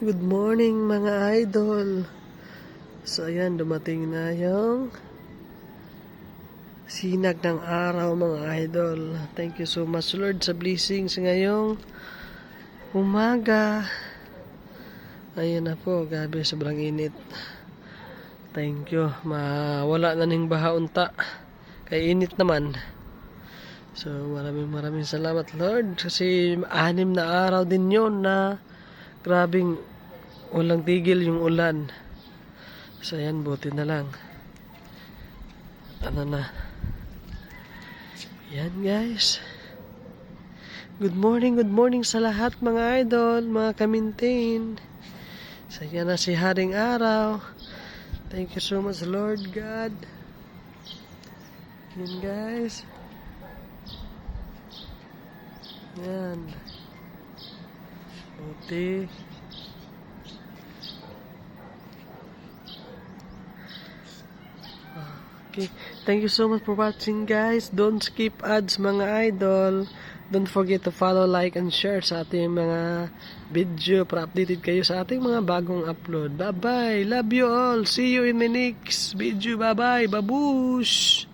Good morning mga idol. So ayan, dumating na yung sinag ng araw mga idol. Thank you so much Lord sa blessings ngayong umaga. Ayun na po, gabi sobrang init. Thank you. Mawala na ning baha unta. Kay init naman. So maraming maraming salamat Lord kasi anim na araw din yon na grabing walang tigil yung ulan. So ayan, buti na lang. Ano na. Yan guys. Good morning, good morning sa lahat mga idol, mga kamintin. So yan na si Haring Araw. Thank you so much Lord God. Yan guys. Yan. Buti. Okay. Thank you so much for watching guys. Don't skip ads mga idol. Don't forget to follow, like, and share sa ating mga video para updated kayo sa ating mga bagong upload. Bye-bye. Love you all. See you in my next video. Bye-bye. Babush!